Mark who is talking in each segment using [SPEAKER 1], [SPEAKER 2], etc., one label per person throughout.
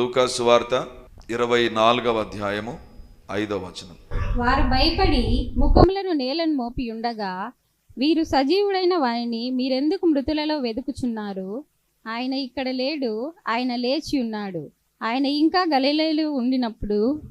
[SPEAKER 1] లూకాసు వార్త ఇరవై నాలుగవ అధ్యాయము ఐదవ వచనం.
[SPEAKER 2] వారు భయపడి ముఖములను నేలను మోపి ఉండగా వీరు సజీవుడైన వారిని మీరెందుకు మృతులలో వెతుకుచున్నారు ఆయన ఇక్కడ లేడు ఆయన లేచి ఉన్నాడు. ఆయన ఇంకా గలిలేలు ఉండినప్పుడు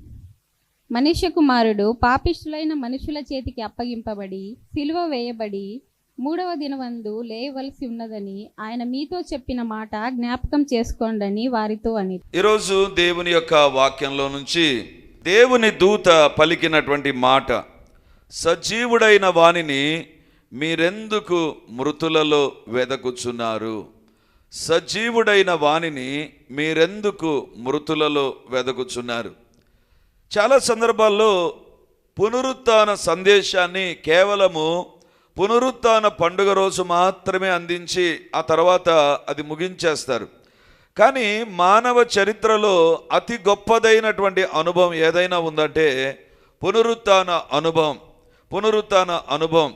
[SPEAKER 2] మనుష్య కుమారుడు పాపిష్టులైన మనుషుల చేతికి అప్పగింపబడి సిలువ వేయబడి మూడవ దినవందు లేయవలసి ఉన్నదని ఆయన మీతో చెప్పిన మాట జ్ఞాపకం చేసుకోండని వారితో అని.
[SPEAKER 1] ఈరోజు దేవుని యొక్క వాక్యంలో నుంచి దేవుని దూత పలికినటువంటి మాట సజీవుడైన వానిని మీరెందుకు మృతులలో వెదకుచున్నారు? సజీవుడైన వానిని మీరెందుకు మృతులలో వెదకుచున్నారు? చాలా సందర్భాల్లో పునరుత్న సందేశాన్ని కేవలము పునరుత్న పండుగ రోజు మాత్రమే అందించి ఆ తర్వాత అది ముగించేస్తారు. కానీ మానవ చరిత్రలో అతి గొప్పదైనటువంటి అనుభవం ఏదైనా ఉందంటే పునరుత్న అనుభవం పునరుత్న అనుభవం.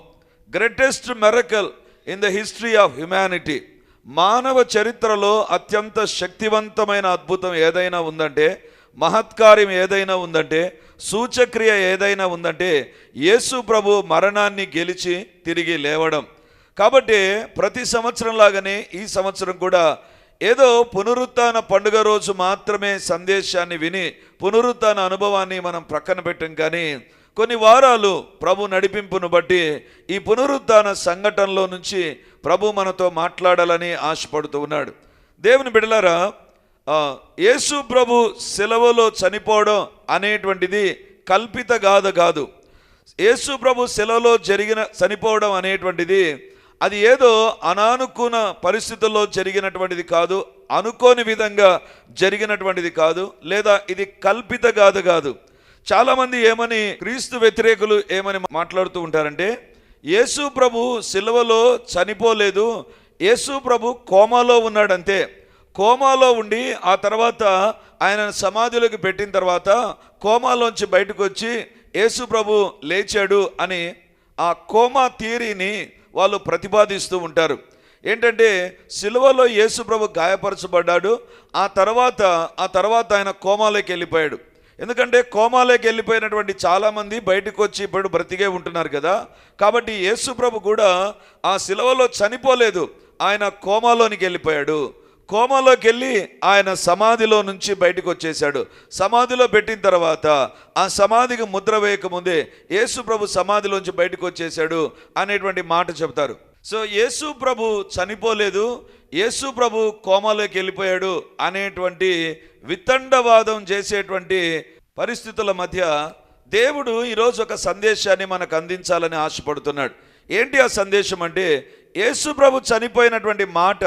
[SPEAKER 1] Greatest miracle in the history of humanity మానవ చరిత్రలో అత్యంత శక్తివంతమైన అద్భుతం ఏదైనా ఉందంటే మహత్కార్యం ఏదైనా ఉందంటే సూచక్రియ ఏదైనా ఉందంటే యేసు ప్రభు మరణాన్ని గెలిచి తిరిగి లేవడం. కాబట్టి ప్రతి సంవత్సరం లాగానే ఈ సంవత్సరం కూడా ఏదో పునరుత్న పండుగ రోజు మాత్రమే సందేశాన్ని విని పునరుత్న అనుభవాన్ని మనం ప్రక్కన పెట్టం కానీ కొన్ని వారాలు ప్రభు నడిపింపును బట్టి ఈ పునరుత్న సంఘటనలో నుంచి ప్రభు మనతో మాట్లాడాలని ఆశపడుతూ ఉన్నాడు. దేవుని బిడలారా యేసు ప్రభు సెలవులో చనిపోవడం అనేటువంటిది కల్పిత గాథ కాదు. యేసు ప్రభు సెలవులో జరిగిన చనిపోవడం అనేటువంటిది అది ఏదో అనానుకున్న పరిస్థితుల్లో జరిగినటువంటిది కాదు అనుకోని విధంగా జరిగినటువంటిది కాదు లేదా ఇది కల్పిత గాథ కాదు. చాలామంది ఏమని క్రీస్తు వ్యతిరేకులు ఏమని మాట్లాడుతూ ఉంటారంటే యేసు ప్రభు సిలువలో చనిపోలేదు యేసు ప్రభు కోమాలో ఉన్నాడంతే. కోమాలో ఉండి ఆ తర్వాత ఆయన సమాధిలోకి పెట్టిన తర్వాత కోమాలోంచి బయటకు వచ్చి యేసు ప్రభు లేచాడు అని ఆ కోమా థియరీని వాళ్ళు ప్రతిపాదిస్తూ ఉంటారు. ఏంటంటే సిలువలో యేసు ప్రభు గాయపరచబడ్డాడు. ఆ తర్వాత ఆ తర్వాత ఆయన కోమాలోకి వెళ్ళిపోయాడు. ఎందుకంటే కోమాలోకి వెళ్ళిపోయినటువంటి చాలామంది బయటకు వచ్చి ఇప్పుడు బ్రతికే ఉంటున్నారు కదా. కాబట్టి యేసు ప్రభు కూడా ఆ సిలువలో చనిపోలేదు. ఆయన కోమాలోనికి వెళ్ళిపోయాడు. కోమలోకి వెళ్ళి ఆయన సమాధిలో నుంచి బయటకు వచ్చేసాడు సమాధిలో పెట్టిన తర్వాత ఆ సమాధికి ముద్ర వేయకముందే యేసు ప్రభు సమాధిలోంచి బయటకు వచ్చేసాడు అనేటువంటి మాట చెప్తారు సో యేసు ప్రభు చనిపోలేదు యేసు ప్రభు కోమలోకి వెళ్ళిపోయాడు అనేటువంటి వితండవాదం చేసేటువంటి పరిస్థితుల మధ్య దేవుడు ఈరోజు ఒక సందేశాన్ని మనకు అందించాలని ఆశపడుతున్నాడు. ఏంటి ఆ సందేశం అంటే యేసు ప్రభు చనిపోయినటువంటి మాట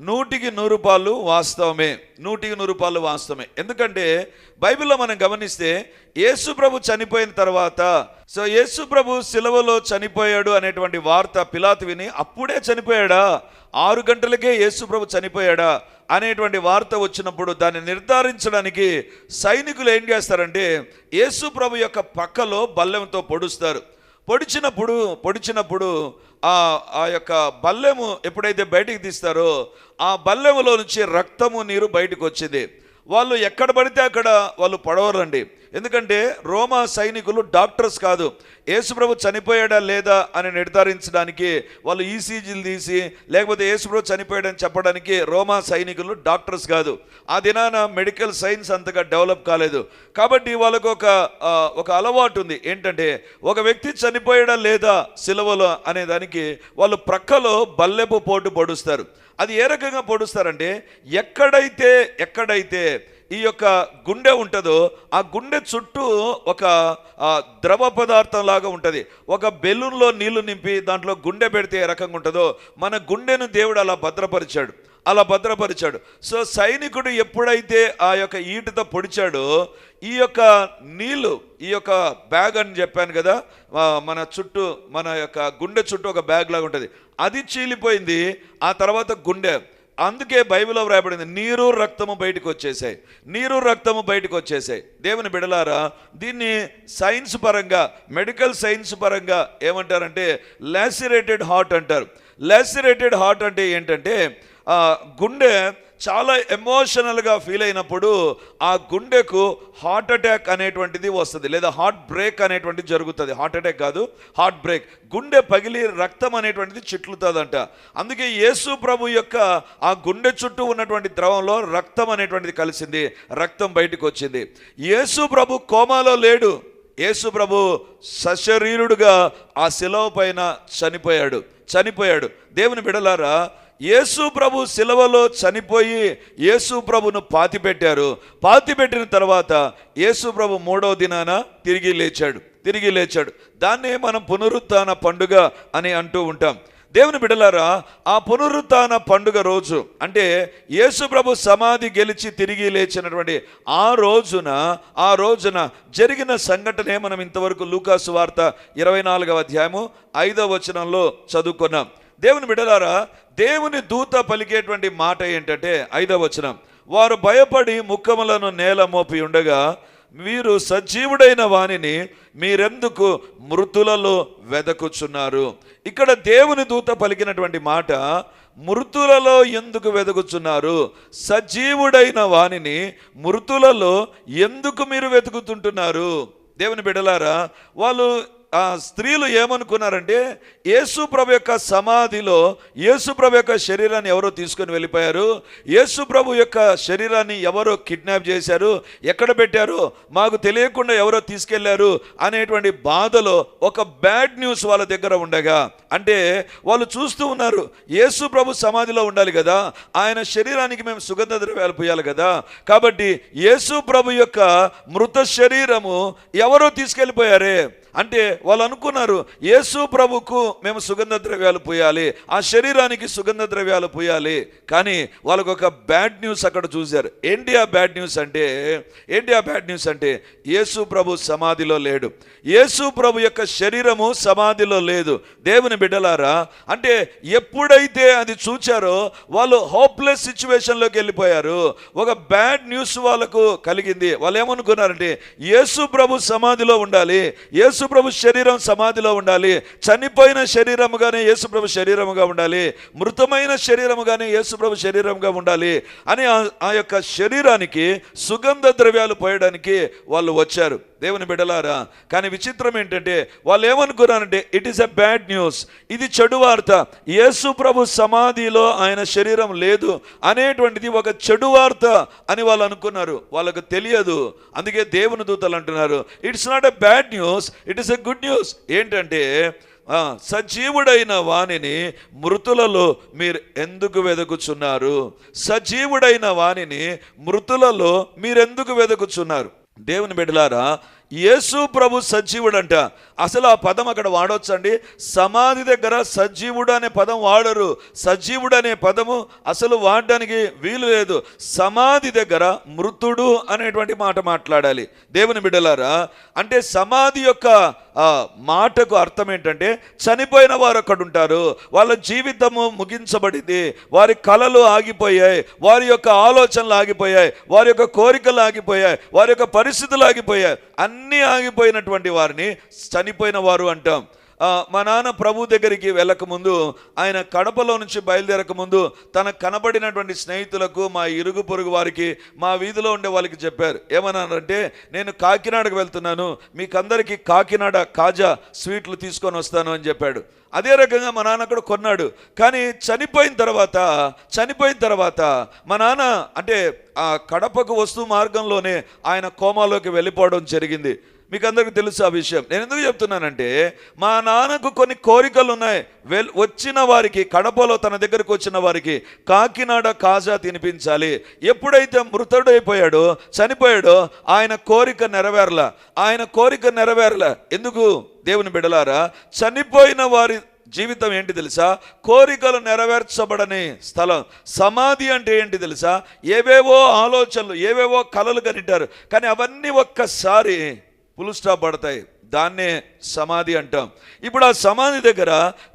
[SPEAKER 1] నూటికి నూరు పాలు వాస్తవమే నూటికి నూరు పాలు వాస్తవమే. ఎందుకంటే బైబిల్లో మనం గమనిస్తే యేసు ప్రభు చనిపోయిన తర్వాత సో యేసు ప్రభు సిలవలో చనిపోయాడు అనేటువంటి వార్త పిలాతు విని అప్పుడే చనిపోయాడా? ఆరు గంటలకే యేసు ప్రభు చనిపోయాడా? అనేటువంటి వార్త వచ్చినప్పుడు దాన్ని నిర్ధారించడానికి సైనికులు ఏం చేస్తారంటే యేసు ప్రభు యొక్క పక్కలో బల్లెంతో పొడుస్తారు. పొడిచినప్పుడు పొడిచినప్పుడు ఆ ఆ యొక్క బల్లెము ఎప్పుడైతే బయటికి తీస్తారో ఆ బల్లెములో నుంచి రక్తము నీరు బయటకు వచ్చింది. వాళ్ళు ఎక్కడ పడితే అక్కడ వాళ్ళు పడవరండి. ఎందుకంటే రోమా సైనికులు డాక్టర్స్ కాదు. యేసుప్రభు చనిపోయాడా లేదా అని నిర్ధారించడానికి వాళ్ళు ఈసీజీలు తీసి లేకపోతే యేసుప్రభు చనిపోయాడని చెప్పడానికి రోమా సైనికులు డాక్టర్స్ కాదు. ఆ దినాన మెడికల్ సైన్స్ అంతగా డెవలప్ కాలేదు. కాబట్టి వాళ్ళకు ఒక ఒక అలవాటు ఉంది. ఏంటంటే ఒక వ్యక్తి చనిపోయాడా లేదా సిలవలో అనే దానికి వాళ్ళు ప్రక్కలో బల్లెపు పోటు పొడుస్తారు. అది ఏ రకంగా పొడుస్తారంటే ఎక్కడైతే ఎక్కడైతే ఈ యొక్క గుండె ఉంటుందో ఆ గుండె చుట్టూ ఒక ద్రవ పదార్థం లాగా ఉంటుంది. ఒక బెలూన్లో నీళ్ళు నింపి దాంట్లో గుండె పెడితే ఏ రకంగా ఉంటుందో మన గుండెను దేవుడు అలా భద్రపరిచాడు. అలా భద్రపరిచాడు. సో సైనికుడు ఎప్పుడైతే ఆ యొక్క ఈటుతో పొడిచాడో ఈ యొక్క నీళ్ళు ఈ యొక్క బ్యాగ్ అని చెప్పాను కదా మన చుట్టూ మన యొక్క గుండె చుట్టూ ఒక బ్యాగ్ లాగా ఉంటుంది. అది చీలిపోయింది ఆ తర్వాత గుండె. అందుకే బైబిల్లో వ్రాయబడింది నీరు రక్తము బయటకు వచ్చేసాయి. నీరు రక్తము బయటకు వచ్చేసాయి. దేవుని బిడలారా దీన్ని సైన్స్ పరంగా మెడికల్ సైన్స్ పరంగా ఏమంటారంటే లాసిరేటెడ్ హార్ట్ అంటారు. లాసిరేటెడ్ హార్ట్ అంటే ఏంటంటే గుండె చాలా ఎమోషనల్గా ఫీల్ అయినప్పుడు ఆ గుండెకు హార్ట్ అటాక్ అనేటువంటిది వస్తుంది లేదా హార్ట్ బ్రేక్ అనేటువంటిది జరుగుతుంది. హార్ట్ అటాక్ కాదు హార్ట్ బ్రేక్ గుండె పగిలి రక్తం అనేటువంటిది చిట్లుతుందంట. అందుకే యేసు ప్రభు యొక్క ఆ గుండె చుట్టూ ఉన్నటువంటి ద్రవంలో రక్తం అనేటువంటిది కలిసింది రక్తం బయటకు వచ్చింది యేసు ప్రభు కోమాలో లేడు. యేసు ప్రభు సశరీరుడుగా ఆ శిలవ పైన చనిపోయాడు. చనిపోయాడు. దేవుని బిడలారా యేసు ప్రభు శిలవలో చనిపోయి యేసు ప్రభును పాతిపెట్టారు. పాతిపెట్టిన తర్వాత యేసు ప్రభు మూడవ దినాన తిరిగి లేచాడు. తిరిగి లేచాడు. దాన్నే మనం పునరుత్న పండుగ అని అంటూ ఉంటాం. దేవుని బిడలారా ఆ పునరుత్న పండుగ రోజు అంటే యేసు ప్రభు సమాధి గెలిచి తిరిగి లేచినటువంటి ఆ రోజున ఆ రోజున జరిగిన సంఘటనే మనం ఇంతవరకు లూకాసు వార్త ఇరవై నాలుగవ అధ్యాయము ఐదవ వచనంలో చదువుకున్నాం. దేవుని బిడలారా దేవుని దూత పలికేటువంటి మాట ఏంటంటే ఐదవ వచనం. వారు భయపడి ముఖములను నేల మోపి ఉండగా మీరు సజీవుడైన వానిని మీరెందుకు మృతులలో వెదకుచున్నారు? ఇక్కడ దేవుని దూత పలికినటువంటి మాట మృతులలో ఎందుకు వెతుకుతున్నారు సజీవుడైన వానిని మృతులలో ఎందుకు మీరు వెతుకుతుంటున్నారు? దేవుని బిడలారా వాళ్ళు ఆ స్త్రీలు ఏమనుకున్నారంటే యేసుప్రభు యొక్క సమాధిలో యేసుప్రభు యొక్క శరీరాన్ని ఎవరో తీసుకొని వెళ్ళిపోయారు యేసుప్రభు యొక్క శరీరాన్ని ఎవరో కిడ్నాప్ చేశారు ఎక్కడ పెట్టారు మాకు తెలియకుండా ఎవరో తీసుకెళ్ళారు అనేటువంటి బాధలో ఒక బ్యాడ్ న్యూస్ వాళ్ళ దగ్గర ఉండగా అంటే వాళ్ళు చూస్తూ ఉన్నారు యేసుప్రభు సమాధిలో ఉండాలి కదా ఆయన శరీరానికి మేము సుగంధ ద్రవ్యాలు పోయాలి కదా కాబట్టి యేసుప్రభు యొక్క మృత శరీరము ఎవరో తీసుకెళ్ళిపోయారే అంటే వాళ్ళు అనుకున్నారు యేసు ప్రభుకు మేము సుగంధ ద్రవ్యాలు పోయాలి ఆ శరీరానికి సుగంధ ద్రవ్యాలు పోయాలి. కానీ వాళ్ళకు ఒక బ్యాడ్ న్యూస్ అక్కడ చూశారు. ఏంటి ఆ బ్యాడ్ న్యూస్ అంటే ఏంటి ఆ బ్యాడ్ న్యూస్ అంటే యేసు ప్రభు సమాధిలో లేడు. యేసు ప్రభు యొక్క శరీరము సమాధిలో లేదు. దేవుని బిడ్డలారా అంటే ఎప్పుడైతే అది చూచారో వాళ్ళు హోప్లెస్ సిచ్యువేషన్లోకి వెళ్ళిపోయారు. ఒక బ్యాడ్ న్యూస్ వాళ్ళకు కలిగింది. వాళ్ళు ఏమనుకున్నారంటే యేసు ప్రభు సమాధిలో ఉండాలి యేసు యేసుప్రభు శరీరం సమాధిలో ఉండాలి. చనిపోయిన శరీరముగానే యేసు ప్రభు శరీరముగా ఉండాలి. మృతమైన శరీరముగానే యేసు ప్రభు శరీరంగా ఉండాలి అని ఆ యొక్క శరీరానికి సుగంధ ద్రవ్యాలు పోయడానికి వాళ్ళు వచ్చారు. దేవుని బిడ్డలారా కానీ విచిత్రం ఏంటంటే వాళ్ళు ఏమనుకున్నారంటే it is a bad news ఇది చెడు వార్త. యేసు ప్రభు సమాధిలో ఆయన శరీరం లేదు అనేటువంటిది ఒక చెడు వార్త అని వాళ్ళు అనుకున్నారు. వాళ్ళకు తెలియదు. అందుకే దేవుని దూతలు అంటున్నారు it's not a bad news it is a good news ఏంటంటే సజీవుడైన వాణిని మృతులలో మీరు ఎందుకు వెదకుచున్నారు? సజీవుడైన వాణిని మృతులలో మీరెందుకు వెదకుచున్నారు? దేవుని బిడ్డలారా యేసు ప్రభు సజీవుడంట. అసలు ఆ పదం అక్కడ వాడొచ్చండి? సమాధి దగ్గర సజీవుడు అనే పదం వాడరు. సజీవుడు అనే పదము అసలు వాడడానికి వీలు లేదు. సమాధి దగ్గర మృతుడు అనేటువంటి మాట మాట్లాడాలి. దేవుని బిడ్డలారా అంటే సమాధి యొక్క మాటకు అర్థం ఏంటంటే చనిపోయిన వారు అక్కడ ఉంటారు. వాళ్ళ జీవితము ముగించబడింది. వారి కళలు ఆగిపోయాయి. వారి యొక్క ఆలోచనలు ఆగిపోయాయి. వారి యొక్క కోరికలు ఆగిపోయాయి. వారి యొక్క పరిస్థితులు ఆగిపోయాయి. అన్నీ ఆగిపోయినటువంటి వారిని చనిపోయిన వారు అంటాం. మా నాన్న ప్రభు దగ్గరికి వెళ్ళకముందు ఆయన కడపలో నుంచి బయలుదేరక ముందు తనకు కనబడినటువంటి స్నేహితులకు మా ఇరుగు పొరుగు వారికి మా వీధిలో ఉండే వాళ్ళకి చెప్పారు. ఏమన్నారంటే నేను కాకినాడకు వెళ్తున్నాను. మీకందరికీ కాకినాడ కాజా స్వీట్లు తీసుకొని వస్తాను అని చెప్పాడు. అదే రకంగా మా నాన్న కూడా కొన్నాడు. కానీ చనిపోయిన తర్వాత చనిపోయిన తర్వాత మా నాన్న అంటే ఆ కడపకు వస్తూ మార్గంలోనే ఆయన కోమాలోకి వెళ్ళిపోవడం జరిగింది. మీకు అందరికీ తెలుసు ఆ విషయం. నేను ఎందుకు చెప్తున్నానంటే మా నాన్నకు కొన్ని కోరికలు ఉన్నాయి. వెల్ వచ్చిన వారికి కడపలో తన దగ్గరకు వచ్చిన వారికి కాకినాడ కాజా తినిపించాలి. ఎప్పుడైతే మృతుడైపోయాడో చనిపోయాడో ఆయన కోరిక నెరవేరల. ఆయన కోరిక నెరవేరల. ఎందుకు? దేవుని బిడలారా చనిపోయిన వారి జీవితం ఏంటి తెలుసా? కోరికలు నెరవేర్చబడని స్థలం. సమాధి అంటే ఏంటి తెలుసా? ఏవేవో ఆలోచనలు ఏవేవో కలలు కనిటారు. కానీ అవన్నీ ఒక్కసారి పులు స్టాప్ పడతాయి. దాన్నే సమాధి అంటాం. ఇప్పుడు ఆ సమాధి దగ్గర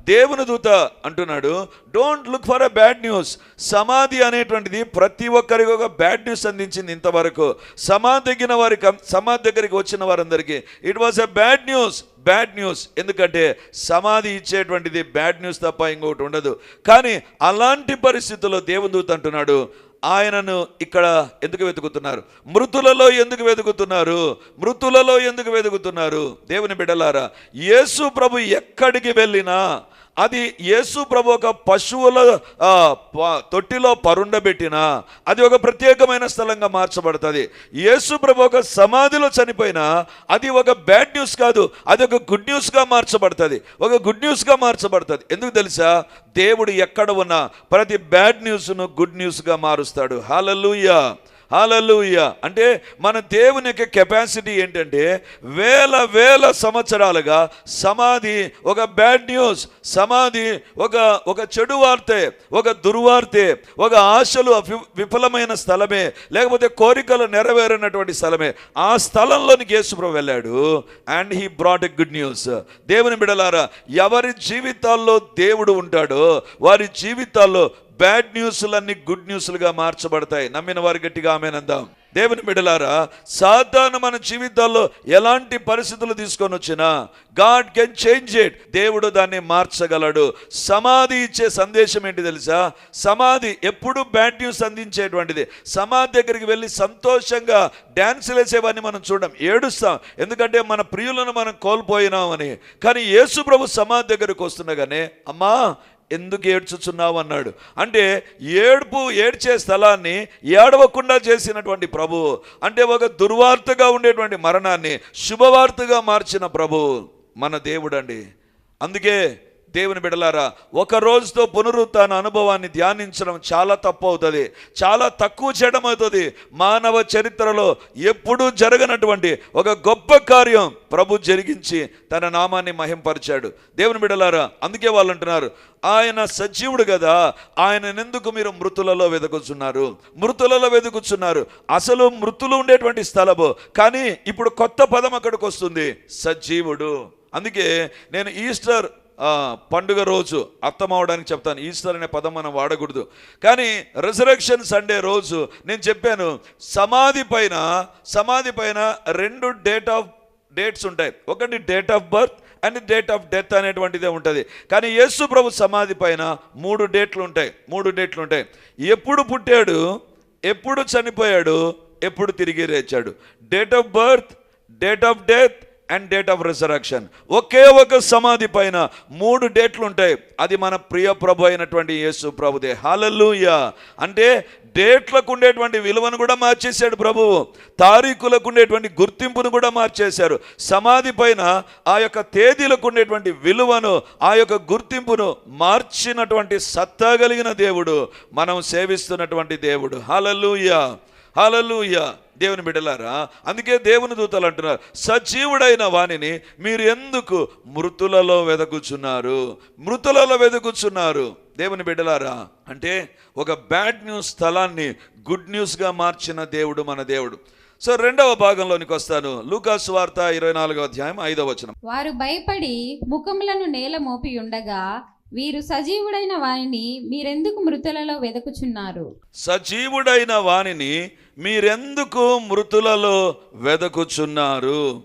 [SPEAKER 1] దేవుని దూత అంటున్నాడు don't look for a bad news సమాధి అనేటువంటిది ప్రతి ఒక్కరికి ఒక బ్యాడ్ న్యూస్ అందించింది ఇంతవరకు. సమాధి దగ్గర వారికి సమాధి దగ్గరికి వచ్చిన వారందరికీ it was a bad news bad news ఎందుకంటే సమాధి ఇచ్చేటువంటిది బ్యాడ్ న్యూస్ తప్ప ఇంకొకటి ఉండదు. కానీ అలాంటి పరిస్థితుల్లో దేవుని దూత అంటున్నాడు ఆయనను ఇక్కడ ఎందుకు వెతుకుతున్నారు? మృతులలో ఎందుకు వెతుకుతున్నారు? మృతులలో ఎందుకు వెతుకుతున్నారు? దేవుని బిడ్డలారా యేసు ప్రభు ఎక్కడికి వెళ్ళినా అది యేసు ప్రభు ఒక పశువుల ప- తొట్టిలో పరుండబెట్టిన అది ఒక ప్రత్యేకమైన స్థలంగా మార్చబడుతుంది. యేసు ప్రభు ఒక సమాధిలో చనిపోయినా అది ఒక బ్యాడ్ న్యూస్ కాదు అది ఒక గుడ్ న్యూస్గా మార్చబడుతుంది. ఒక గుడ్ న్యూస్గా మార్చబడుతుంది. ఎందుకు తెలుసా? దేవుడు ఎక్కడ ఉన్నా ప్రతి బ్యాడ్ న్యూస్ను గుడ్ న్యూస్గా మారుస్తాడు. హాలూయా హాలూయ అంటే మన దేవుని యొక్క కెపాసిటీ ఏంటంటే వేల వేల సంవత్సరాలుగా సమాధి ఒక బ్యాడ్ న్యూస్ సమాధి ఒక ఒక చెడు వార్తే ఒక దుర్వార్తే ఒక ఆశలు విఫలమైన స్థలమే లేకపోతే కోరికలు నెరవేరినటువంటి స్థలమే. ఆ స్థలంలోనికి యేసుప్రభు వెళ్ళాడు and he brought a good news దేవుని బిడలారా ఎవరి జీవితాల్లో దేవుడు ఉంటాడో వారి జీవితాల్లో బ్యాడ్ న్యూస్లన్నీ గుడ్ న్యూస్లుగా మార్చబడతాయి. నమ్మిన వారి గట్టిగా ఆమెనందాం. దేవుని బిడలారా సాధారణ మన జీవితాల్లో ఎలాంటి పరిస్థితులు తీసుకొని వచ్చినా గాడ్ కెన్ చేంజ్ ఇట్. దేవుడు దాన్ని మార్చగలడు. సమాధి ఇచ్చే సందేశం ఏంటి తెలుసా? సమాధి ఎప్పుడు బ్యాడ్ న్యూస్ అందించేటువంటిది. సమాధి దగ్గరికి వెళ్ళి సంతోషంగా డ్యాన్సులు వేసేవన్నీ మనం చూడడం ఏడుస్తాం. ఎందుకంటే మన ప్రియులను మనం కోల్పోయినామని. కానీ యేసు ప్రభు సమాధి దగ్గరకు వస్తుండగానే అమ్మా ఎందుకు ఏడ్చుచున్నావు అన్నాడు. అంటే ఏడుపు ఏడ్చే స్థలాన్ని ఏడవకుండా చేసినటువంటి ప్రభు అంటే ఒక దుర్వార్తగా ఉండేటువంటి మరణాన్ని శుభవార్తగా మార్చిన ప్రభు మన దేవుడండి. అందుకే దేవుని బిడలారా ఒక రోజుతో పునరుత్న అనుభవాన్ని ధ్యానించడం చాలా తప్పు అవుతుంది చాలా తక్కువ చేయడం అవుతుంది మానవ చరిత్రలో ఎప్పుడూ జరగనటువంటి ఒక గొప్ప కార్యం ప్రభు జరిగించి తన నామాన్ని మహింపరిచాడు. దేవుని బిడలారా అందుకే వాళ్ళు అంటున్నారు ఆయన సజీవుడు కదా ఆయన ఎందుకు మీరు మృతులలో వెతుకుచున్నారు మృతులలో వెతుకుచున్నారు అసలు మృతులు ఉండేటువంటి స్థలము కానీ ఇప్పుడు కొత్త పదం అక్కడికి వస్తుంది సజీవుడు. అందుకే నేను ఈస్టర్ పండుగ రోజు అర్థమవడానికి చెప్తాను. ఈస్టర్ అనే పదం మనం వాడకూడదు. కానీ రిజరక్షన్ సండే రోజు నేను చెప్పాను సమాధి పైన సమాధి పైన రెండు డేట్ ఆఫ్ డేట్స్ ఉంటాయి. ఒకటి date of birth and date of death అనేటువంటిదే ఉంటుంది. కానీ యేసు ప్రభు సమాధి పైన మూడు డేట్లు ఉంటాయి. మూడు డేట్లు ఉంటాయి. ఎప్పుడు పుట్టాడు ఎప్పుడు చనిపోయాడు ఎప్పుడు తిరిగి రేచాడు date of birth date of death and date of resurrection ఒకే ఒక సమాధి పైన మూడు డేట్లు ఉంటాయి అది మన ప్రియ ప్రభు అయినటువంటి యేసు ప్రభుదే. హాలూయ అంటే డేట్లకు ఉండేటువంటి విలువను కూడా మార్చేశాడు ప్రభువు తారీఖులకు ఉండేటువంటి గుర్తింపును కూడా మార్చేశారు. సమాధి పైన ఆ యొక్క తేదీలకు ఉండేటువంటి విలువను ఆ యొక్క గుర్తింపును మార్చినటువంటి సత్తా కలిగిన దేవుడు మనం సేవిస్తున్నటువంటి దేవుడు. హాలూయ హలలుయ దేవుని బిడ్డలారా అందుకే దేవుని దూతలు అంటున్నారు సజీవుడైన వాణిని మీరు ఎందుకు మృతులలో వెదకుచున్నారు? మృతులలో వెదకుచున్నారు. దేవుని బిడ్డలారా అంటే ఒక బ్యాడ్ న్యూస్ స్థలాన్ని గుడ్ న్యూస్గా మార్చిన దేవుడు మన దేవుడు. సో రెండవ భాగంలోనికి వస్తాను. లూకాస్ వార్త ఇరవై నాలుగవ అధ్యాయం ఐదవ వచనం.
[SPEAKER 2] వారు భయపడి ముఖములను నేల మోపి ఉండగా వీరు సజీవుడైన వాణిని మీరెందుకు మృతులలో వెదకుచున్నారు?
[SPEAKER 1] సజీవుడైన వానిని మీరెందుకు మృతులలో వెదకుచున్నారు?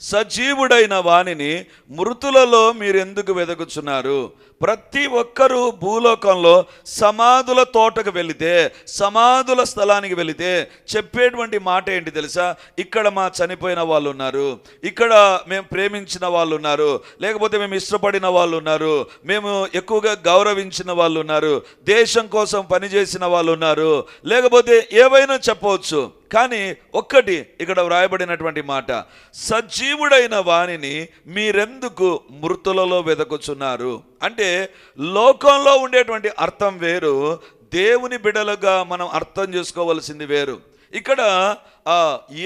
[SPEAKER 1] సజీవుడైన వానిని మృతులలో మీరెందుకు వెదకుచున్నారు? ప్రతి ఒక్కరూ భూలోకంలో సమాధుల తోటకు వెళితే సమాధుల స్థలానికి వెళితే చెప్పేటువంటి మాట ఏంటి తెలుసా? ఇక్కడ మా చనిపోయిన వాళ్ళు ఉన్నారు ఇక్కడ మేము ప్రేమించిన వాళ్ళు ఉన్నారు లేకపోతే మేము ఇష్టపడిన వాళ్ళు ఉన్నారు మేము ఎక్కువగా గౌరవించిన వాళ్ళు ఉన్నారు దేశం కోసం పనిచేసిన వాళ్ళు ఉన్నారు లేకపోతే ఏవైనా చెప్పవచ్చు. కానీ ఒక్కటి ఇక్కడ వ్రాయబడినటువంటి మాట సజీవుడైన వాణిని మీరెందుకు మృతులలో వెదకుచున్నారు? అంటే లోకంలో ఉండేటువంటి అర్థం వేరు దేవుని బిడలుగా మనం అర్థం చేసుకోవలసింది వేరు. ఇక్కడ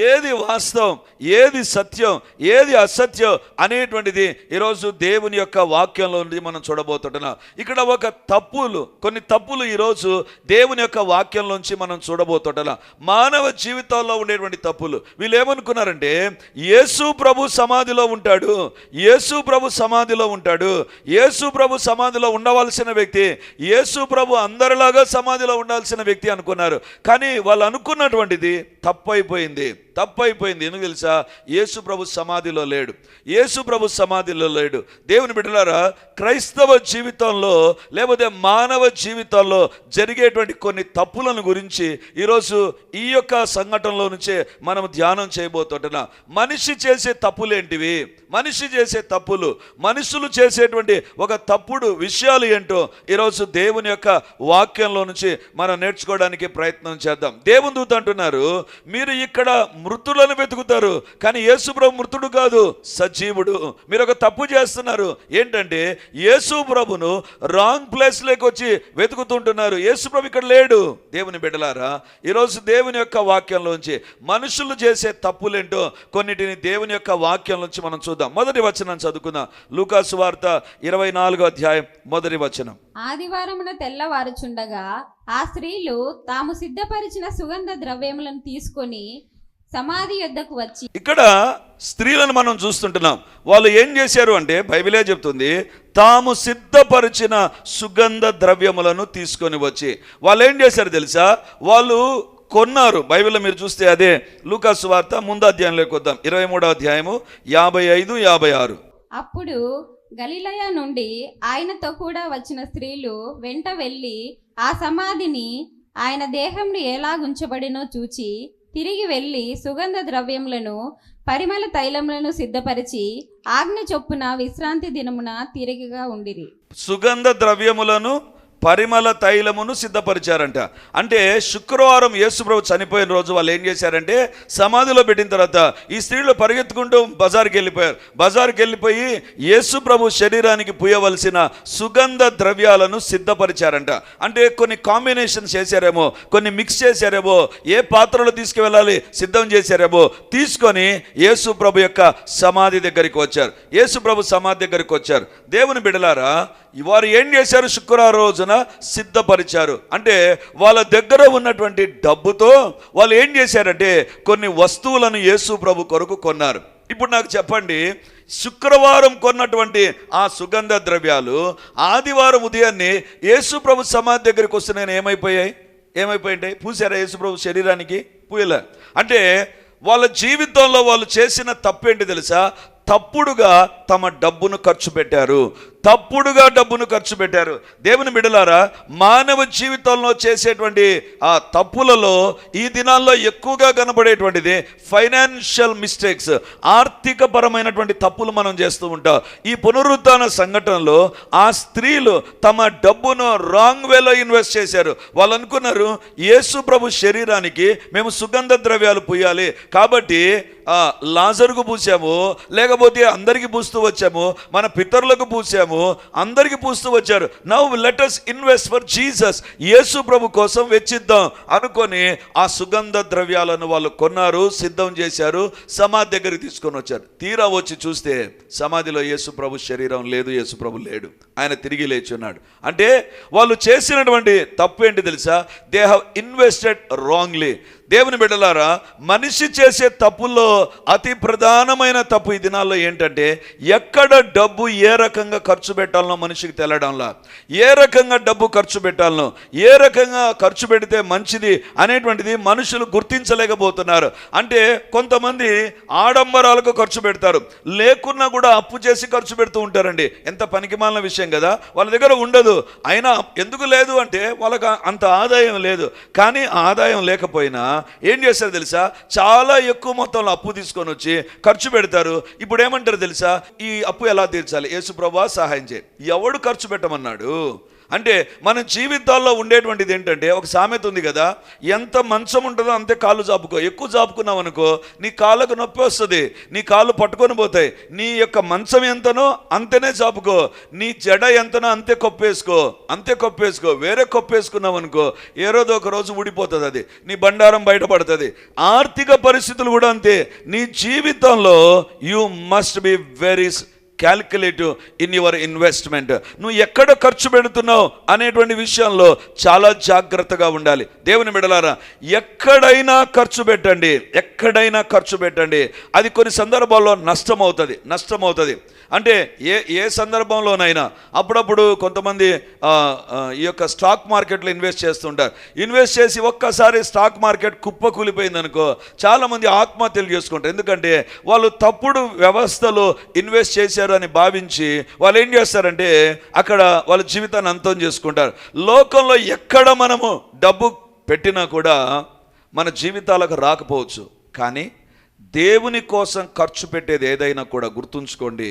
[SPEAKER 1] ఏది వాస్తవం ఏది సత్యం ఏది అసత్యం అనేటువంటిది ఈరోజు దేవుని యొక్క వాక్యంలో నుండి మనం చూడబోతుంటున్నాం. ఇక్కడ ఒక తప్పులు కొన్ని తప్పులు ఈరోజు దేవుని యొక్క వాక్యంలోంచి మనం చూడబోతుంటున్నాం. మానవ జీవితాల్లో ఉండేటువంటి తప్పులు. వీళ్ళు ఏమనుకున్నారంటే యేసు ప్రభు సమాధిలో ఉంటాడు యేసు ప్రభు సమాధిలో ఉంటాడు యేసు ప్రభు సమాధిలో ఉండవలసిన వ్యక్తి యేసు ప్రభు అందరిలాగా సమాధిలో ఉండాల్సిన వ్యక్తి అనుకున్నారు. కానీ వాళ్ళు అనుకున్నటువంటిది తప్పై వెళ్ళిపోయింది అయిపోయింది ఎందుకు తెలుసా? యేసు ప్రభు సమాధిలో లేడు. యేసు ప్రభు సమాధిలో లేడు. దేవుని బిడ్డలారా క్రైస్తవ జీవితంలో లేకపోతే మానవ జీవితంలో జరిగేటువంటి కొన్ని తప్పులను గురించి ఈరోజు ఈ యొక్క సంఘటనలో నుంచే మనం ధ్యానం చేయబోతుంటున్నాం. మనిషి చేసే తప్పులేంటివి? మనిషి చేసే తప్పులు మనుషులు చేసేటువంటి ఒక తప్పుడు విషయాలు ఏంటో ఈరోజు దేవుని యొక్క వాక్యంలో నుంచి మనం నేర్చుకోవడానికి ప్రయత్నం చేద్దాం. దేవుని దూత అంటున్నారు మీరు ఇక్కడ మృతులను వెతుకుతారు. కానీ యేసుప్రభు మృతుడు కాదు సజీవుడు. మీరు ఒక తప్పు చేస్తున్నారు. ఏంటంటే యేసు ప్రభును రాంగ్ ప్లేస్లోకి వచ్చి వెతుకుతుంటున్నారు. యేసుప్రభు ఇక్కడ లేడు. దేవుని బిడ్డలారా ఈరోజు దేవుని యొక్క వాక్యంలోంచి మనుషులు చేసే తప్పులేంటో కొన్నిటిని దేవుని యొక్క వాక్యం నుంచి మనం చూద్దాం. మొదటి వచనం చదువుకుందాం. లూకాసు వార్త ఇరవై నాలుగో అధ్యాయం మొదటి వచనం.
[SPEAKER 2] ఆదివారమున తెల్లవారుచుండగా ఆ స్త్రీలు తాము సిద్ధపరిచిన సుగంధ ద్రవ్యములను తీసుకొని సమాధి యొద్దకు వచ్చి
[SPEAKER 1] ఇక్కడ స్త్రీలను మనం చూస్తుంటున్నాం. వాళ్ళు ఏం చేశారు అంటే బైబిలే చెప్తుంది తాము సిద్ధపరిచిన సుగంధ ద్రవ్యములను తీసుకొని వచ్చి వాళ్ళు ఏం చేశారు తెలుసా? వాళ్ళు కొన్నారు. బైబిల్లో మీరు చూస్తే అదే లూకాసు వార్త ముందు అధ్యాయంలోకి వద్దాం. ఇరవై మూడో అధ్యాయము యాభై ఐదు యాభై ఆరు.
[SPEAKER 2] అప్పుడు గలిలయ నుండి ఆయనతో కూడా వచ్చిన స్త్రీలు వెంట వెళ్ళి ఆ సమాధిని ఆయన దేహంను ఎలాగుంచబడినో చూచి తిరిగి వెళ్ళి సుగంధ ద్రవ్యములను పరిమళ తైలములను సిద్ధపరిచి ఆజ్ఞ చొప్పున విశ్రాంతి దినమున తిరిగిగా ఉండిరి.
[SPEAKER 1] సుగంధ ద్రవ్యములను పరిమళ తైలమును సిద్ధపరిచారంట. అంటే శుక్రవారం యేసుప్రభు చనిపోయిన రోజు వాళ్ళు ఏం చేశారంటే సమాధిలో పెట్టిన తర్వాత ఈ స్త్రీలు పరిగెత్తుకుంటూ బజార్కి వెళ్ళిపోయారు. బజార్కి వెళ్ళిపోయి యేసుప్రభు శరీరానికి పూయవలసిన సుగంధ ద్రవ్యాలను సిద్ధపరిచారంట. అంటే కొన్ని కాంబినేషన్స్ చేశారేమో కొన్ని మిక్స్ చేశారేమో ఏ పాత్రలో తీసుకువెళ్ళాలి సిద్ధం చేశారేమో తీసుకొని యేసుప్రభు యొక్క సమాధి దగ్గరికి వచ్చారు. యేసుప్రభు సమాధి దగ్గరికి వచ్చారు. దేవుని బిడలారా వారు ఏం చేశారు శుక్రవారం రోజున? సిద్ధపరిచారు. అంటే వాళ్ళ దగ్గర ఉన్నటువంటి డబ్బుతో వాళ్ళు ఏం చేశారంటే కొన్ని వస్తువులను యేసు ప్రభు కొరకు కొన్నారు. ఇప్పుడు నాకు చెప్పండి శుక్రవారం కొన్నటువంటి ఆ సుగంధ ద్రవ్యాలు ఆదివారం ఉదయాన్నే యేసు ప్రభు సమాధి దగ్గరికి వస్తే నేను ఏమైపోయాయి? ఏమైపోయింటాయి? పూసారా యేసుప్రభు శరీరానికి? పూయలే. అంటే వాళ్ళ జీవితంలో వాళ్ళు చేసిన తప్పేంటి తెలుసా? తప్పుడుగా తమ డబ్బును ఖర్చు పెట్టారు. తప్పుడుగా డబ్బును ఖర్చు పెట్టారు. దేవుని బిడలారా మానవ జీవితంలో చేసేటువంటి ఆ తప్పులలో ఈ దినాల్లో ఎక్కువగా కనబడేటువంటిది ఫైనాన్షియల్ మిస్టేక్స్ ఆర్థిక పరమైనటువంటి తప్పులు మనం చేస్తూ ఉంటాం. ఈ పునరుత్థాన సంఘటనలో ఆ స్త్రీలు తమ డబ్బును రాంగ్ వేలో ఇన్వెస్ట్ చేశారు. వాళ్ళు అనుకున్నారు యేసు ప్రభు శరీరానికి మేము సుగంధ ద్రవ్యాలు పూయాలి. కాబట్టి లాజరుకు పూసాము లేకపోతే అందరికీ పూస్తూ వచ్చాము మన పితరులకు పూసాము అందరికి పూస్తూ వచ్చారు. Now letters invest for Jesus Yesu ప్రభు కోసం వెచ్చిద్దాం అనుకొని ఆ సుగంధ ద్రవ్యాలను వాళ్ళు కొన్నారు సిద్ధం చేశారు సమాధి దగ్గరికి తీసుకొని వచ్చారు. తీరా వచ్చి చూస్తే సమాధిలో యేసు ప్రభు శరీరం లేదు యేసు ప్రభు లేడు. ఆయన తిరిగి లేచి ఉన్నాడు అంటే వాళ్ళు చేసినటువంటి తప్పు ఏంటి తెలుసా? దే హ్యావ్ ఇన్వెస్టెడ్ రాంగ్లీ దేవుని బిడ్డలారా మనిషి చేసే తప్పుల్లో అతి ప్రధానమైన తప్పు ఈ దినాల్లో ఏంటంటే ఎక్కడ డబ్బు ఏ రకంగా ఖర్చు పెట్టాలనో మనిషికి తెలడంలా. ఏ రకంగా డబ్బు ఖర్చు పెట్టాలనో ఏ రకంగా ఖర్చు పెడితే మంచిది అనేటువంటిది మనుషులు గుర్తించలేకపోతున్నారు. అంటే కొంతమంది ఆడంబరాలకు ఖర్చు పెడతారు. లేకున్నా కూడా అప్పు చేసి ఖర్చు పెడుతూ ఉంటారండి. ఎంత పనికిమాలిన విషయం కదా. వాళ్ళ దగ్గర ఉండదు. అయినా ఎందుకు లేదు అంటే వాళ్ళకి అంత ఆదాయం లేదు. కానీ ఆదాయం లేకపోయినా ఏం చేస్తారు తెలుసా? చాలా ఎక్కువ మొత్తంలో అప్పు తీసుకొని వచ్చి ఖర్చు పెడతారు. ఇప్పుడు ఏమంటారు తెలుసా? ఈ అప్పు ఎలా తీర్చాలి? యేసు ప్రభా సహాయం చేయి. ఎవడు ఖర్చు పెట్టమన్నాడు? అంటే మన జీవితాల్లో ఉండేటువంటిది ఏంటంటే ఒక సామెత ఉంది కదా ఎంత మంచం ఉంటుందో అంతే కాళ్ళు జాపుకో. ఎక్కువ జాపుకున్నావు అనుకో నీ కాళ్ళకు నొప్పి వస్తుంది నీ కాళ్ళు పట్టుకొని పోతాయి. నీ యొక్క మంచం ఎంతనో అంతనే జాపుకో. నీ జడ ఎంతనో అంతే కొప్పేసుకో అంతే కొప్పేసుకో. వేరే కొప్పేసుకున్నావు అనుకో ఏ రోజు ఒక రోజు ఊడిపోతుంది అది. నీ బండారం బయటపడుతుంది. ఆర్థిక పరిస్థితులు కూడా అంతే. నీ జీవితంలో you must be very calculative in your investment నువ్వు ఎక్కడ ఖర్చు పెడుతున్నావు అనేటువంటి విషయంలో చాలా జాగ్రత్తగా ఉండాలి. దేవుని బిడలారా ఎక్కడైనా ఖర్చు పెట్టండి. ఎక్కడైనా ఖర్చు పెట్టండి. అది కొన్ని సందర్భాల్లో నష్టం అవుతుంది నష్టం అవుతుంది అంటే ఏ ఏ సందర్భంలోనైనా అప్పుడప్పుడు కొంతమంది ఈ యొక్క స్టాక్ మార్కెట్లో ఇన్వెస్ట్ చేస్తుంటారు. ఇన్వెస్ట్ చేసి ఒక్కసారి స్టాక్ మార్కెట్ కుప్ప కూలిపోయింది అనుకో చాలామంది ఆత్మహత్యలు చేసుకుంటారు. ఎందుకంటే వాళ్ళు తప్పుడు వ్యవస్థలో ఇన్వెస్ట్ చేశారు అని భావించి వాళ్ళు ఏం చేస్తారంటే అక్కడ వాళ్ళ జీవితాన్ని అంతం చేసుకుంటారు. లోకంలో ఎక్కడ మనము డబ్బు పెట్టినా కూడా మన జీవితాలకు రాకపోవచ్చు. కానీ దేవుని కోసం ఖర్చు పెట్టేది ఏదైనా కూడా గుర్తుంచుకోండి.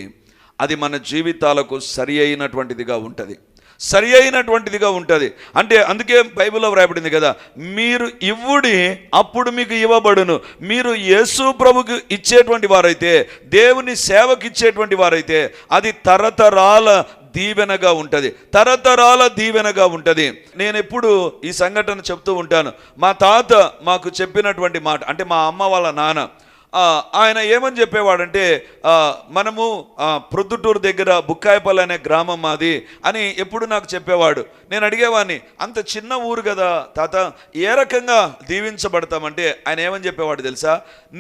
[SPEAKER 1] అది మన జీవితాలకు సరి అయినటువంటిదిగా ఉంటుంది. సరి అయినటువంటిదిగా ఉంటుంది. అంటే అందుకే బైబిల్లో వ్రాయబడింది కదా మీరు ఇవ్వుడి అప్పుడు మీకు ఇవ్వబడును. మీరు యేసు ప్రభుకి ఇచ్చేటువంటి వారైతే దేవుని సేవకి ఇచ్చేటువంటి వారైతే అది తరతరాల దీవెనగా ఉంటుంది. తరతరాల దీవెనగా ఉంటుంది. నేను ఎప్పుడు ఈ సంఘటన చెప్తూ ఉంటాను. మా తాత మాకు చెప్పినటువంటి మాట అంటే మా అమ్మ వాళ్ళ నాన్న ఆయన ఏమని చెప్పేవాడంటే మనము ప్రొద్దుటూరు దగ్గర బుక్కాయపల్లి అనే గ్రామం మాది అని ఎప్పుడు నాకు చెప్పేవాడు. నేను అడిగేవాడిని అంత చిన్న ఊరు కదా తాత ఏ రకంగా దీవించబడతామంటే? ఆయన ఏమని చెప్పేవాడు తెలుసా?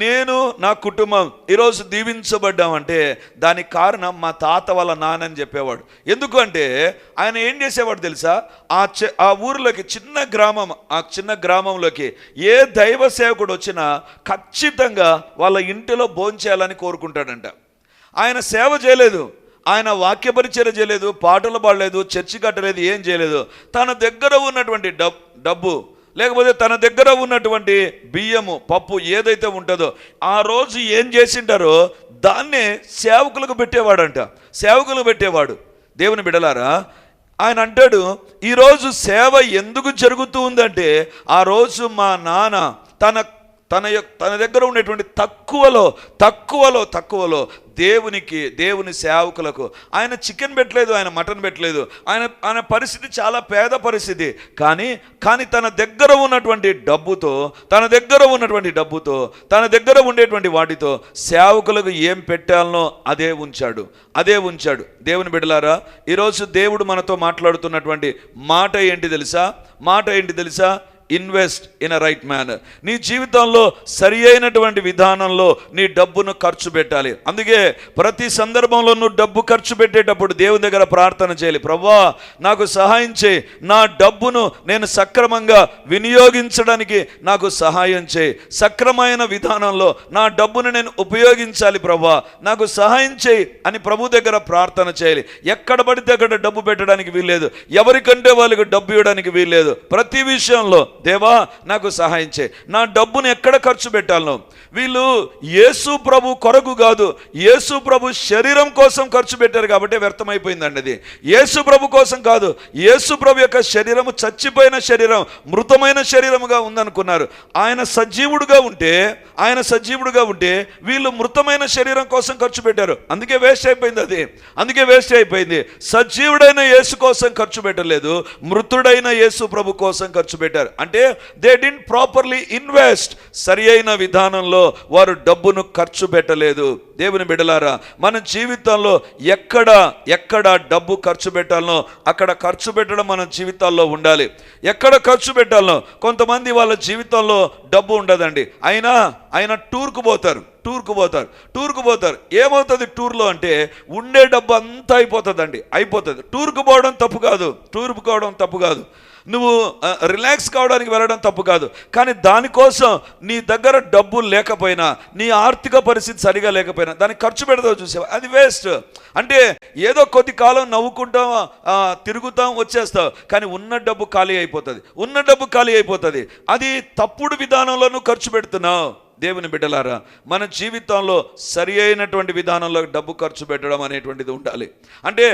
[SPEAKER 1] నేను నా కుటుంబం ఈరోజు దీవించబడ్డామంటే దానికి కారణం మా తాత వాళ్ళ నాన్నని చెప్పేవాడు. ఎందుకంటే ఆయన ఏం చేసేవాడు తెలుసా? ఆ ఆ ఊరిలోకి చిన్న గ్రామం ఆ చిన్న గ్రామంలోకి ఏ దైవ సేవకుడు వచ్చినా ఖచ్చితంగా వాళ్ళ ఇంటిలో భోంచేయాలని కోరుకుంటాడంట. ఆయన సేవ చేయలేదు. ఆయన వాక్య పరిచయం చేయలేదు. పాటలు పాడలేదు. చర్చి కట్టలేదు. ఏం చేయలేదు. తన దగ్గర ఉన్నటువంటి డబ్ డబ్బు లేకపోతే తన దగ్గర ఉన్నటువంటి బియ్యము పప్పు ఏదైతే ఉంటుందో ఆ రోజు ఏం చేసింటారో దాన్నే సేవకులకు పెట్టేవాడంట. సేవకులకు పెట్టేవాడు. దేవుని బిడలారా ఆయన అంటాడు ఈరోజు సేవ ఎందుకు జరుగుతూ ఉందంటే ఆ రోజు మా నాన్న తన తన యొక్క తన దగ్గర ఉండేటువంటి తక్కువలో తక్కువలో తక్కువలో దేవునికి దేవుని సేవకులకు ఆయన చికెన్ పెట్టలేదు ఆయన మటన్ పెట్టలేదు. ఆయన ఆయన పరిస్థితి చాలా పేద పరిస్థితి. కానీ కానీ తన దగ్గర ఉన్నటువంటి డబ్బుతో తన దగ్గర ఉన్నటువంటి డబ్బుతో తన దగ్గర ఉండేటువంటి వాటితో సేవకులకు ఏం పెట్టాలనో అదే ఉంచాడు. అదే ఉంచాడు. దేవుని బిడ్డలారా ఈరోజు దేవుడు మనతో మాట్లాడుతున్నటువంటి మాట ఏంటి తెలుసా? మాట ఏంటి తెలుసా? Invest in a right manner నీ జీవితంలో సరి అయినటువంటి విధానంలో నీ డబ్బును ఖర్చు పెట్టాలి. అందుకే ప్రతి సందర్భంలో నువ్వు డబ్బు ఖర్చు పెట్టేటప్పుడు దేవుని దగ్గర ప్రార్థన చేయాలి. ప్రవ్వా నాకు సహాయం చేయి. నా డబ్బును నేను సక్రమంగా వినియోగించడానికి నాకు సహాయం చేయి. సక్రమైన విధానంలో నా డబ్బును నేను ఉపయోగించాలి ప్రవ్వా నాకు సహాయం చేయి అని ప్రభు దగ్గర ప్రార్థన చేయాలి. ఎక్కడ పడితే అక్కడ డబ్బు పెట్టడానికి వీల్లేదు. ఎవరికంటే వాళ్ళకి డబ్బు ఇవ్వడానికి వీల్లేదు. ప్రతి విషయంలో దేవా నాకు సహాయం చే నా డబ్బును ఎక్కడ ఖర్చు పెట్టాలను? వీళ్ళు యేసు ప్రభు కొరకు కాదు యేసు ప్రభు శరీరం కోసం ఖర్చు పెట్టారు కాబట్టి వ్యర్థమైపోయిందండి అది. యేసు ప్రభు కోసం కాదు యేసు ప్రభు యొక్క శరీరము చచ్చిపోయిన శరీరం మృతమైన శరీరముగా ఉందనుకున్నారు. ఆయన సజీవుడుగా ఉంటే ఆయన సజీవుడుగా ఉంటే వీళ్ళు మృతమైన శరీరం కోసం ఖర్చు పెట్టారు. అందుకే వేస్ట్ అయిపోయింది అది. అందుకే వేస్ట్ అయిపోయింది. సజీవుడైన యేసు కోసం ఖర్చు పెట్టలేదు మృతుడైన యేసు ప్రభు కోసం ఖర్చు పెట్టారు. అంటే అంటే దే డింట్ ప్రాపర్లీ ఇన్వెస్ట్ సరి అయిన విధానంలో వారు డబ్బును ఖర్చు పెట్టలేదు. దేవుని బిడలారా మన జీవితంలో ఎక్కడ ఎక్కడ డబ్బు ఖర్చు పెట్టాలనో అక్కడ ఖర్చు పెట్టడం మన జీవితాల్లో ఉండాలి. ఎక్కడ ఖర్చు పెట్టాలనో కొంతమంది వాళ్ళ జీవితంలో డబ్బు ఉండదండి. అయినా ఆయన టూర్కు పోతారు టూర్కు పోతారు టూర్కు పోతారు. ఏమవుతుంది టూర్లో అంటే ఉండే డబ్బు అంతా అయిపోతుందండి అయిపోతుంది. టూర్కు పోవడం తప్పు కాదు టూర్కు పోవడం తప్పు కాదు. నువ్వు రిలాక్స్ కావడానికి వెళ్ళడం తప్పు కాదు. కానీ దానికోసం నీ దగ్గర డబ్బు లేకపోయినా నీ ఆర్థిక పరిస్థితి సరిగా లేకపోయినా దానికి ఖర్చు పెడతావు చూసావు? అది వేస్ట్ అంటే ఏదో కొద్ది కాలం నవ్వుకుంటాం ఆ, తిరుగుతాం వచ్చేస్తావు. కానీ ఉన్న డబ్బు ఖాళీ అయిపోతుంది. ఉన్న డబ్బు ఖాళీ అయిపోతుంది. అది తప్పుడు విధానంలో నువ్వు ఖర్చు పెడుతున్నావు. దేవుని బిడ్డలారా మన జీవితంలో సరి అయినటువంటి విధానంలో డబ్బు ఖర్చు పెట్టడం అనేటువంటిది ఉండాలి. అంటే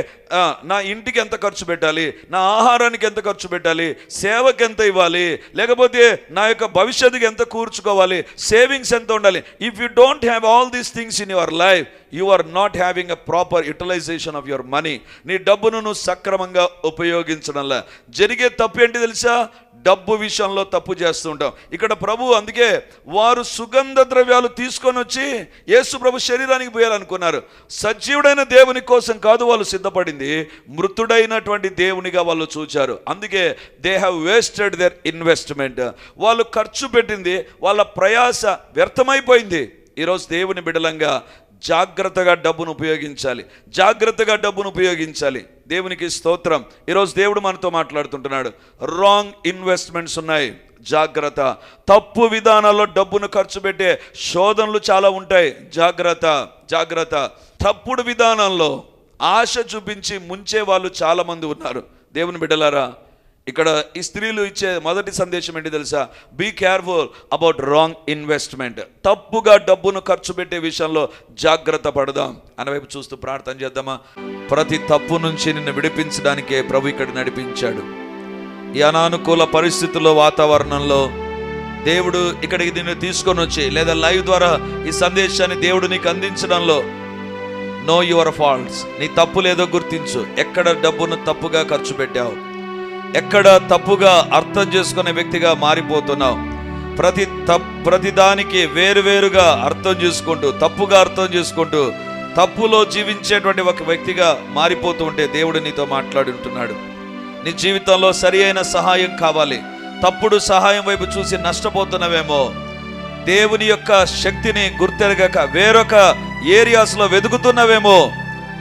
[SPEAKER 1] నా ఇంటికి ఎంత ఖర్చు పెట్టాలి నా ఆహారానికి ఎంత ఖర్చు పెట్టాలి సేవకి ఎంత ఇవ్వాలి లేకపోతే నా యొక్క భవిష్యత్తుకి ఎంత కూర్చుకోవాలి సేవింగ్స్ ఎంత ఉండాలి. If you don't have all these things in your life you are not having a proper utilisation of your money నీ డబ్బును నువ్వు సక్రమంగా ఉపయోగించడంలా. జరిగే తప్పు ఏంటి తెలుసా? డబ్బు విషయంలో తప్పు చేస్తూ ఉంటాం. ఇక్కడ ప్రభు అందుకే వారు సుగంధ ద్రవ్యాలు తీసుకొని వచ్చి యేసు ప్రభు శరీరానికి పోయాలనుకున్నారు. సజీవుడైన దేవుని కోసం కాదు వాళ్ళు సిద్ధపడింది. మృతుడైనటువంటి దేవునిగా వాళ్ళు చూచారు. అందుకే they have wasted their investment వాళ్ళు ఖర్చు పెట్టింది. వాళ్ళ ప్రయాస వ్యర్థమైపోయింది. ఈరోజు దేవుని బిడలంగా జాగ్రత్తగా డబ్బును ఉపయోగించాలి. జాగ్రత్తగా డబ్బును ఉపయోగించాలి. దేవునికి స్తోత్రం. ఈరోజు దేవుడు మనతో మాట్లాడుతుంటున్నాడు. రాంగ్ ఇన్వెస్ట్మెంట్స్ ఉన్నాయి. జాగ్రత్త. తప్పు విధానాల్లో డబ్బును ఖర్చు పెట్టే శోధనలు చాలా ఉంటాయి. జాగ్రత్త. జాగ్రత్త. తప్పుడు విధానంలో ఆశ చూపించి ముంచే వాళ్ళు చాలామంది ఉన్నారు. దేవుని బిడ్డలారా ఇక్కడ ఈ స్త్రీలు ఇచ్చే మొదటి సందేశం ఏంటి తెలుసా? Be careful about wrong investment తప్పుగా డబ్బును ఖర్చు పెట్టే విషయంలో జాగ్రత్త పడదాం. అనే వైపు చూస్తూ ప్రార్థన చేద్దామా? ప్రతి తప్పు నుంచి నిన్ను విడిపించడానికే ప్రభు ఇక్కడ నడిపించాడు. ఈ అనానుకూల పరిస్థితుల్లో వాతావరణంలో దేవుడు ఇక్కడికి దీన్ని తీసుకొని వచ్చి లేదా లైవ్ ద్వారా ఈ సందేశాన్ని దేవుడు నీకు అందించడంలో నో యువర్ ఫాల్ట్స్ నీ తప్పు లేదో గుర్తించు. ఎక్కడ డబ్బును తప్పుగా ఖర్చు పెట్టావు? ఎక్కడ తప్పుగా అర్థం చేసుకునే వ్యక్తిగా మారిపోతున్నావు. ప్రతి తప్ ప్రతిదానికి వేరువేరుగా అర్థం చేసుకుంటూ తప్పుగా అర్థం చేసుకుంటూ తప్పులో జీవించేటువంటి ఒక వ్యక్తిగా మారిపోతూ ఉంటే దేవుడు నీతో మాట్లాడి ఉంటున్నాడు నీ జీవితంలో సరి అయిన సహాయం కావాలి. తప్పుడు సహాయం వైపు చూసి నష్టపోతున్నవేమో. దేవుని యొక్క శక్తిని గుర్తెరగక వేరొక ఏరియాస్లో వెతుకుతున్నవేమో.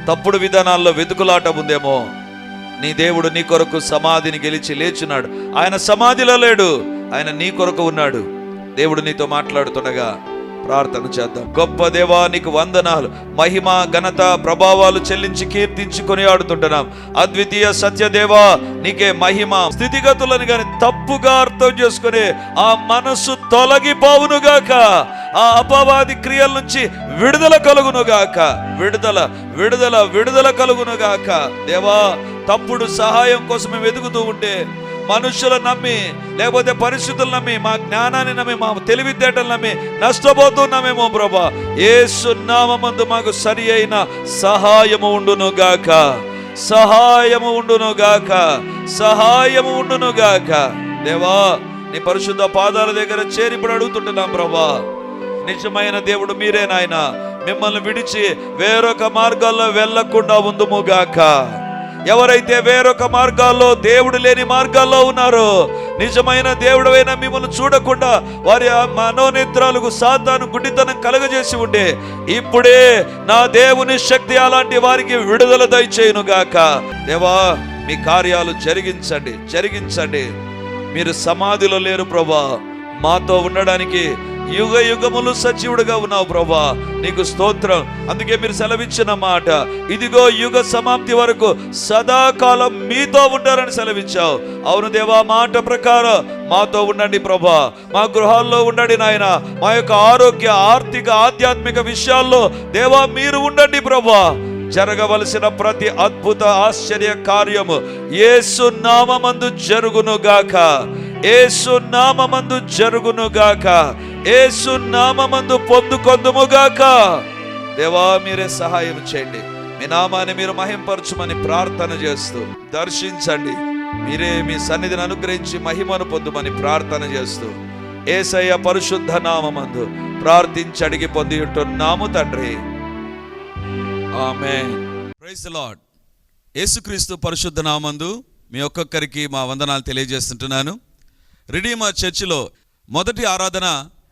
[SPEAKER 1] తప్పుడు విధానాల్లో వెతుకులాట ఉందేమో. నీ దేవుడు నీ కొరకు సమాధిని గెలిచి లేచున్నాడు. ఆయన సమాధిలో లేడు. ఆయన నీ కొరకు ఉన్నాడు. దేవుడు నీతో మాట్లాడుతుండగా ప్రార్థన చేద్దాం. గొప్ప దేవా నీకు వందనాలు. మహిమ ఘనత ప్రభావాలు చెల్లించి కీర్తించి కొనియాడుతుంటున్నాం అద్వితీయ సత్యదేవా నీకే మహిమ. స్థితిగతులను గాని తప్పుగా అర్థం చేసుకుని ఆ మనస్సు తొలగిపోవునుగాక. ఆ అపవాది క్రియల నుంచి విడుదల కలుగునుగాక. విడుదల విడుదల విడుదల కలుగును గాక దేవా తప్పుడు సహాయం కోసం మేము వెతుకుతూ ఉంటే మనుషులను నమ్మి లేకపోతే పరిస్థితులు నమ్మి మా జ్ఞానాన్ని నమ్మి మా తెలివితేటలు నమ్మి నష్టపోతున్నామేమో ప్రభా. ఏసునామందు మాకు సరి అయిన సహాయము ఉండును గాక సహాయము ఉండును గాక సహాయము ఉండును గాక దేవా నీ పరిశుద్ధ పాదాల దగ్గర చేరి ఇప్పుడు అడుగుతుంటున్నాం ప్రభా. నిజమైన దేవుడు మీరే నాయన. మిమ్మల్ని విడిచి వేరొక మార్గాల్లో వెళ్ళకుండా ఉందుముగాక ఎవరైతే వేరొక మార్గాల్లో దేవుడు లేని మార్గాల్లో ఉన్నారో నిజమైన దేవుడైన మిమ్మల్ని చూడకుండా వారి మనోనేత్రాలకు సాతాను గుడ్డితనం కలగజేసి ఉండే ఇప్పుడే నా దేవుని శక్తి అలాంటి వారికి విడుదల దయచేయును గాక. దేవా మీ కార్యాలు జరిగించండి జరిగించండి. మీరు సమాధిలో లేరు ప్రభా. మాతో ఉండడానికి యుగ యుగములు సజీవుడుగా ఉన్నావు ప్రభా నీకు స్తోత్రం. అందుకే మీరు సెలవిచ్చిన మాట. ఇదిగో యుగ సమాప్తి వరకు సదాకాలం మీతో ఉంటారని సెలవిచ్చావు. అవును దేవా మాట ప్రకారం మాతో ఉండండి ప్రభా మా గృహాల్లో ఉండండి నాయన. మా యొక్క ఆరోగ్య ఆర్థిక ఆధ్యాత్మిక విషయాల్లో దేవా మీరు ఉండండి ప్రభా జరగవలసిన ప్రతి అద్భుత ఆశ్చర్య కార్యము ఏసు నామమందు జరుగును గాక నామందు నామమందు జరుగును గాక యేసు నామమందు పొందుకొందుముగాక. దేవా మీరే సహాయం చేయండి. మీ నామాన్ని మీరు మహింపరచుమని ప్రార్థన చేస్తూ దర్శించండి. మీరే మీ సన్నిధిని అనుగ్రహించి మహిమను పొందుమని ప్రార్థన చేస్తూ ఏసయ్య పరిశుద్ధ నామమందు ప్రార్థించి అడిగి పొంది ఉంటున్నాము తండ్రి ఆమె ప్రైజ్ లార్డ్ యేసుక్రీస్తు పరిశుద్ధ నామందు మీ ఒక్కొక్కరికి మా వందనాలు తెలియజేస్తుంటున్నాను. రిడీమర్ చర్చిలో మొదటి ఆరాధన